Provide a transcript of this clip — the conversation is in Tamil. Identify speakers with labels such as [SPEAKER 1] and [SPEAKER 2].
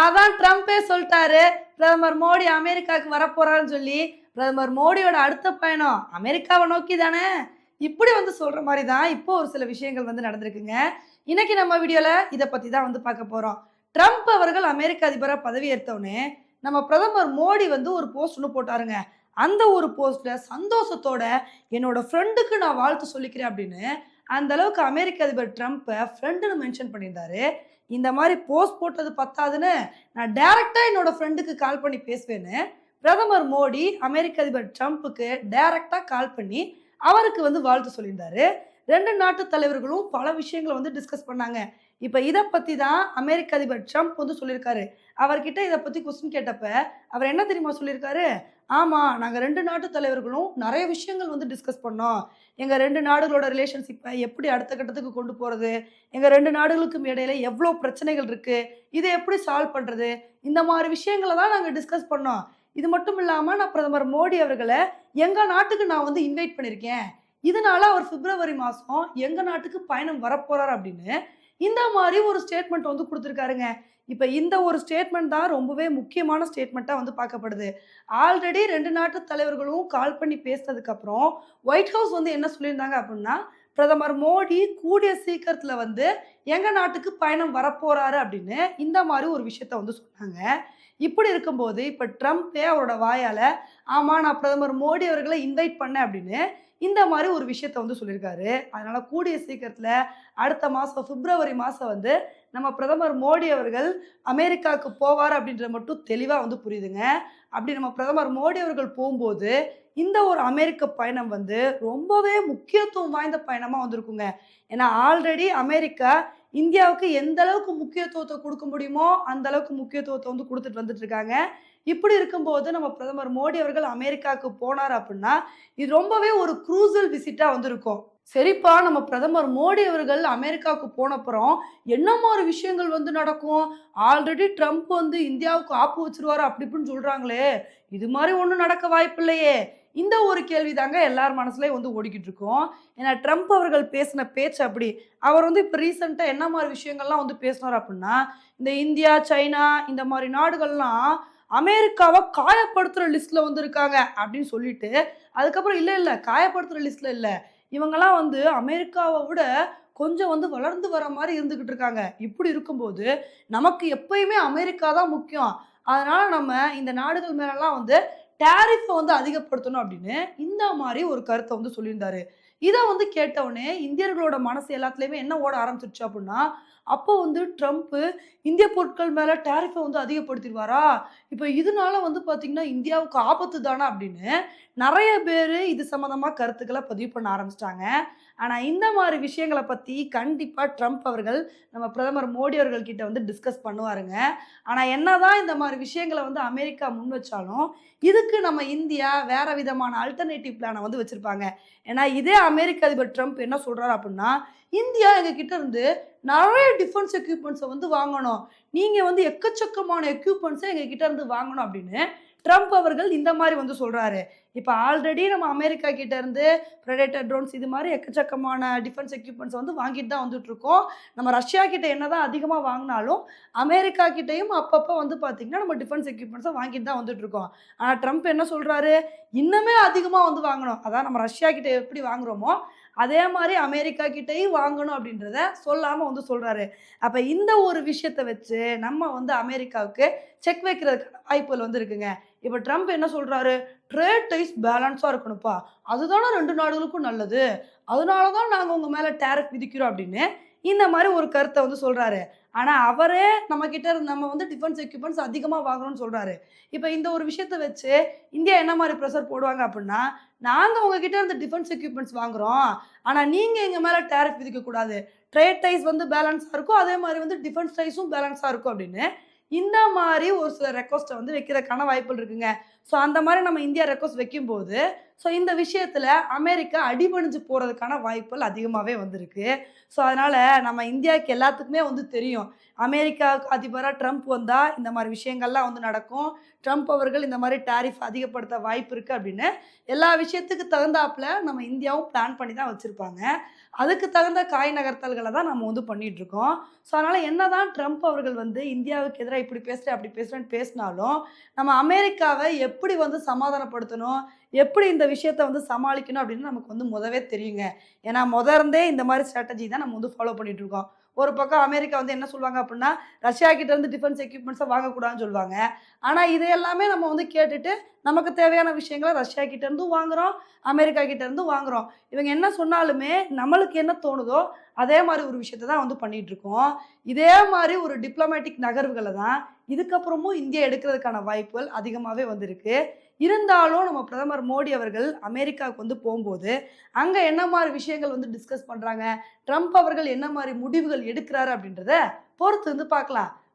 [SPEAKER 1] அதான் ட்ரம்ப்பே சொல்லிட்டாரு. பிரதமர் மோடி அமெரிக்காவுக்கு வரப்போறாருன்னு சொல்லி பிரதமர் மோடியோட அடுத்த பயணம் அமெரிக்காவை நோக்கி தானே? இப்படி வந்து சொல்ற மாதிரி தான் இப்போ ஒரு சில விஷயங்கள் வந்து நடந்திருக்குங்க. இன்னைக்கு நம்ம வீடியோல இதை பத்தி தான் வந்து பார்க்க போறோம். ட்ரம்ப் அவர்கள் அமெரிக்க அதிபராக பதவி நம்ம பிரதமர் மோடி வந்து ஒரு போஸ்ட் ஒன்று போட்டாருங்க. அந்த ஒரு போஸ்ட்ல சந்தோஷத்தோட என்னோட ஃப்ரெண்டுக்கு நான் வாழ்த்து சொல்லிக்கிறேன் அப்படின்னு அந்த அளவுக்கு அமெரிக்க அதிபர் ட்ரம்ப்பை ஃப்ரெண்டுன்னு மென்ஷன் பண்ணியிருந்தாரு. இந்த மாதிரி போஸ்ட் போட்டது பத்தாதுன்னு நான் டேரெக்டாக என்னோட ஃப்ரெண்டுக்கு கால் பண்ணி பேசுவேன்னு பிரதமர் மோடி அமெரிக்க அதிபர் ட்ரம்ப்புக்கு டேரெக்டாக கால் பண்ணி அவருக்கு வந்து வாழ்த்து சொல்லியிருந்தாரு. ரெண்டு நாட்டு தலைவர்களும் பல விஷயங்களை வந்து டிஸ்கஸ் பண்ணாங்க. இப்போ இதை பற்றி தான் அமெரிக்க அதிபர் ட்ரம்ப் வந்து சொல்லியிருக்காரு. அவர்கிட்ட இதை பற்றி கொஸ்டின் கேட்டப்ப அவர் என்ன தெரியுமா சொல்லியிருக்காரு? ஆமாம் நாங்கள் ரெண்டு நாட்டு தலைவர்களும் நிறைய விஷயங்கள் வந்து டிஸ்கஸ் பண்ணோம். எங்கள் ரெண்டு நாடுகளோட ரிலேஷன்ஷிப்பை எப்படி அடுத்த கட்டத்துக்கு கொண்டு போகிறது எங்கள் ரெண்டு நாடுகளுக்கும் இடையில எவ்வளோ பிரச்சனைகள் இருக்குது இதை எப்படி சால்வ் பண்ணுறது இந்த மாதிரி விஷயங்களை தான் நாங்கள் டிஸ்கஸ் பண்ணோம். இது மட்டும் இல்லாமல் நான் பிரதமர் மோடி அவர்களை எங்கள் நாட்டுக்கு நான் வந்து இன்வைட் பண்ணியிருக்கேன்? இதனால அவர் பிப்ரவரி மாதம் எங்கள் நாட்டுக்கு பயணம் வரப்போகிறார் அப்படின்னு இந்த மாதிரி ஒரு ஸ்டேட்மெண்ட் வந்து கொடுத்துருக்காருங்க. இப்போ இந்த ஒரு ஸ்டேட்மெண்ட் தான் ரொம்பவே முக்கியமான ஸ்டேட்மெண்ட்டாக வந்து பார்க்கப்படுது. ஆல்ரெடி ரெண்டு நாட்டு தலைவர்களும் கால் பண்ணி பேசினதுக்கப்புறம் ஒயிட் ஹவுஸ் வந்து என்ன சொல்லியிருந்தாங்க அப்படின்னா பிரதமர் மோடி கூடிய சீக்கிரத்தில் வந்து எங்கள் நாட்டுக்கு பயணம் வரப்போகிறாரு அப்படின்னு இந்த மாதிரி ஒரு விஷயத்த வந்து சொன்னாங்க. இப்படி இருக்கும்போது இப்போ ட்ரம்ப்பே அவரோட வாயால் ஆமாம் நான் பிரதமர் மோடி அவர்களை இன்வைட் பண்ணேன் அப்படின்னு இந்த மாதிரி ஒரு விஷயத்த வந்து சொல்லியிருக்காரு. அதனால் கூடிய சீக்கிரத்தில் அடுத்த மாதம் பிப்ரவரி மாதம் வந்து நம்ம பிரதமர் மோடி அவர்கள் அமெரிக்காவுக்கு போவார் அப்படின்றது மட்டும் தெளிவாக வந்து புரியுதுங்க. அப்படி நம்ம பிரதமர் மோடி அவர்கள் போகும்போது இந்த ஒரு அமெரிக்க பயணம் வந்து ரொம்பவே முக்கியத்துவம் வாய்ந்த பயணமாக வந்திருக்குங்க. ஏன்னா ஆல்ரெடி அமெரிக்கா இந்தியாவுக்கு எந்த அளவுக்கு முக்கியத்துவத்தை கொடுக்க முடியுமோ அந்த அளவுக்கு முக்கியத்துவத்தை வந்து கொடுத்துட்டு வந்துட்டு இருக்காங்க. இப்படி இருக்கும்போது நம்ம பிரதமர் மோடி அவர்கள் அமெரிக்காவுக்கு போனார் அப்படின்னா இது ரொம்பவே ஒரு குரூசல் விசிட்டாக வந்திருக்கும். சரிப்பா நம்ம பிரதமர் மோடி அவர்கள் அமெரிக்காவுக்கு போனப்புறம் என்ன மாதிரி விஷயங்கள் வந்து நடக்கும்? ஆல்ரெடி ட்ரம்ப் வந்து இந்தியாவுக்கு ஆப்பு வச்சிருவாரு அப்படி இப்படின்னு சொல்றாங்களே. இது மாதிரி ஒன்றும் நடக்க வாய்ப்பில்லையே. இந்த ஒரு கேள்வி தாங்க எல்லார் மனசுலயும் வந்து ஓடிக்கிட்டு இருக்கோம் ஏன்னா ட்ரம்ப் அவர்கள் பேசின பேச்சு அப்படி. அவர் வந்து இப்போ ரீசெண்டாக என்ன மாதிரி விஷயங்கள்லாம் வந்து பேசினார் அப்படின்னா இந்த இந்தியா சைனா இந்த மாதிரி நாடுகள்லாம் அமெரிக்காவை காயப்படுத்துகிற லிஸ்ட்டில் வந்து இருக்காங்க அப்படின்னு சொல்லிட்டு அதுக்கப்புறம் இல்லை இல்லை காயப்படுத்துகிற லிஸ்ட்டில் இல்லை. இவங்கெல்லாம் வந்து அமெரிக்காவை விட கொஞ்சம் வந்து வளர்ந்து வர மாதிரி இருந்துக்கிட்டு இருக்காங்க. இப்படி இருக்கும்போது நமக்கு எப்பயுமே அமெரிக்கா தான் முக்கியம். அதனால் நம்ம இந்த நாடுகள் மேலெல்லாம் வந்து டேரிஃபை வந்து அதிகப்படுத்தணும் அப்படின்னு இந்த மாதிரி ஒரு கருத்தை வந்து சொல்லியிருந்தாரு. இதை வந்து கேட்டவுடனே இந்தியர்களோட மனசு எல்லாத்துலேயுமே என்ன ஓட ஆரம்பிச்சிருச்சு அப்படின்னா அப்போ வந்து ட்ரம்ப்பு இந்திய பொருட்கள் மேலே டேரிஃபை வந்து அதிகப்படுத்திடுவாரா இப்போ இதனால வந்து பார்த்திங்கன்னா இந்தியாவுக்கு ஆபத்து தானே அப்படின்னு நிறைய பேர் இது சம்மந்தமாக கருத்துக்களை பதிவு பண்ண ஆரம்பிச்சிட்டாங்க. ஆனால் இந்த மாதிரி விஷயங்களை பற்றி கண்டிப்பாக ட்ரம்ப் அவர்கள் நம்ம பிரதமர் மோடி அவர்கள்கிட்ட வந்து டிஸ்கஸ் பண்ணுவாருங்க. ஆனால் என்னதான் இந்த மாதிரி விஷயங்களை வந்து அமெரிக்கா முன் வச்சாலும் இதுக்கு நம்ம இந்தியா வேற விதமான அல்டர்னேட்டிவ் பிளானை வந்து வச்சுருப்பாங்க. ஏன்னா இதே அமெரிக்க அதிபர் ட்ரம்ப் என்ன சொல்கிறாரு அப்படின்னா இந்தியா எங்ககிட்ட இருந்து நிறைய டிஃபென்ஸ் எக்யூப்மெண்ட்ஸை வந்து வாங்கணும். நீங்கள் வந்து எக்கச்சக்கமான எக்யூப்மெண்ட்ஸை எங்ககிட்ட இருந்து வாங்கணும் அப்படின்னு ட்ரம்ப் அவர்கள் இந்த மாதிரி வந்து சொல்கிறாரு இப்போ ஆல்ரெடி நம்ம அமெரிக்கா கிட்ட இருந்து ப்ரெடேட்டர் ட்ரோன்ஸ் இது மாதிரி எக்கச்சக்கமான டிஃபென்ஸ் எக்யூப்மெண்ட்ஸ் வந்து வாங்கிட்டு தான் வந்துட்டு இருக்கோம். நம்ம ரஷ்யா கிட்ட என்னதான் அதிகமாக வாங்கினாலும் அமெரிக்கா கிட்டேயும் அப்பப்போ வந்து பார்த்திங்கன்னா நம்ம டிஃபென்ஸ் எக்யூப்மெண்ட்ஸை வாங்கிட்டு தான் வந்துட்டுருக்கோம் ஆனால் ட்ரம்ப் என்ன சொல்கிறாரு இன்னுமே அதிகமாக வந்து வாங்கணும். அதான் நம்ம ரஷ்யா கிட்ட எப்படி வாங்குறோமோ அதே மாதிரி அமெரிக்கா கிட்டேயும் வாங்கணும் அப்படின்றத சொல்லாமல் வந்து சொல்கிறாரு அப்போ இந்த ஒரு விஷயத்தை வச்சு நம்ம வந்து அமெரிக்காவுக்கு செக் வைக்கிறதுக்கான வாய்ப்புகள் வந்து இருக்குங்க. இப்போ ட்ரம்ப் என்ன சொல்கிறாரு ட்ரேட் டைஸ் பேலன்ஸாக இருக்கணும்ப்பா. அதுதானே ரெண்டு நாடுகளுக்கும் நல்லது. அதனால தான் நாங்கள் உங்கள் மேலே டேரிஃப் விதிக்கிறோம் அப்படின்னு இந்த மாதிரி ஒரு கருத்தை வந்து சொல்கிறாரு ஆனால் அவரே நம்ம கிட்ட இருந்து நம்ம வந்து டிஃபென்ஸ் எக்யூப்மெண்ட்ஸ் அதிகமாக வாங்கணும்னு சொல்கிறாரு இப்போ இந்த ஒரு விஷயத்தை வச்சு இந்தியா என்ன மாதிரி ப்ரெஷர் போடுவாங்க அப்படின்னா நாங்கள் உங்ககிட்ட இருந்து டிஃபென்ஸ் எக்யூப்மெண்ட்ஸ் வாங்குறோம். ஆனால் நீங்கள் எங்கள் மேலே டேரிஃப் விதிக்கக்கூடாது. ட்ரேட் டைஸ் வந்து பேலன்ஸாக இருக்கும். அதே மாதிரி வந்து டிஃபென்ஸ் டைஸும் பேலன்ஸாக இருக்கும் அப்படின்னு இந்த மாதிரி ஒரு சில ரெக்வஸ்ட்டை வந்து வைக்கிறதுக்கான வாய்ப்புகள் இருக்குங்க. ஸோ அந்த மாதிரி நம்ம இந்தியா ரெக்வஸ்ட் வைக்கும்போது ஸோ இந்த விஷயத்தில் அமெரிக்கா அடிபணிஞ்சு போகிறதுக்கான வாய்ப்புகள் அதிகமாகவே வந்திருக்கு. ஸோ அதனால் நம்ம இந்தியாவுக்கு எல்லாத்துக்குமே வந்து தெரியும். அமெரிக்கா அதிபராக ட்ரம்ப் வந்தால் இந்த மாதிரி விஷயங்கள்லாம் வந்து நடக்கும். ட்ரம்ப் அவர்கள் இந்த மாதிரி டாரிஃப் அதிகப்படுத்த வாய்ப்பு இருக்குது அப்படின்னு எல்லா விஷயத்துக்கு தகுந்தாப்புல நம்ம இந்தியாவும் பிளான் பண்ணி தான் வச்சுருப்பாங்க. அதுக்கு தகுந்த காய் நகர்த்தல்களை தான் நம்ம வந்து பண்ணிட்டு இருக்கோம் ஸோ அதனால் என்ன தான் ட்ரம்ப் அவர்கள் வந்து இந்தியாவுக்கு எதிராக இப்படி பேசுகிறேன் அப்படி பேசுகிறேன்னு பேசினாலும் நம்ம அமெரிக்காவை எப்படி வந்து சமாதானப்படுத்தணும் எப்படி இந்த விஷயத்தை வந்து சமாளிக்கணும் அப்படின்னு நமக்கு வந்து முதவே தெரியுங்க. ஏன்னா முத இருந்தே இந்த மாதிரி ஸ்ட்ராட்டஜி தான் நம்ம வந்து ஃபாலோ பண்ணிட்டு இருக்கோம் ஒரு பக்கம் அமெரிக்கா வந்து என்ன சொல்லுவாங்க அப்படின்னா ரஷ்யா கிட்ட இருந்து டிஃபென்ஸ் எக்யூப்மெண்ட்ஸை வாங்கக்கூடாதுன்னு சொல்லுவாங்க. ஆனால் இது எல்லாமே நம்ம வந்து கேட்டுட்டு நமக்கு தேவையான விஷயங்களை ரஷ்யா கிட்டேருந்து வாங்குகிறோம் வாங்குறோம் அமெரிக்கா கிட்டேருந்து வாங்குகிறோம் இவங்க என்ன சொன்னாலுமே நம்மளுக்கு என்ன தோணுதோ அதே மாதிரி ஒரு விஷயத்த தான் வந்து பண்ணிகிட்ருக்கோம் இதே மாதிரி ஒரு டிப்ளமேட்டிக் நகர்வுகளை தான் இதுக்கப்புறமும் இந்தியா எடுக்கிறதுக்கான வாய்ப்புகள் அதிகமாகவே வந்திருக்கு. இருந்தாலும் நம்ம பிரதமர் மோடி அவர்கள் அமெரிக்காவுக்கு வந்து போகும்போது அங்கே என்ன மாதிரி விஷயங்கள் வந்து டிஸ்கஸ் பண்ணுறாங்க ட்ரம்ப் அவர்கள் என்ன மாதிரி முடிவுகள் எடுக்கிறாரு அப்படின்றத பொறுத்து வந்து பார்க்கலாம்.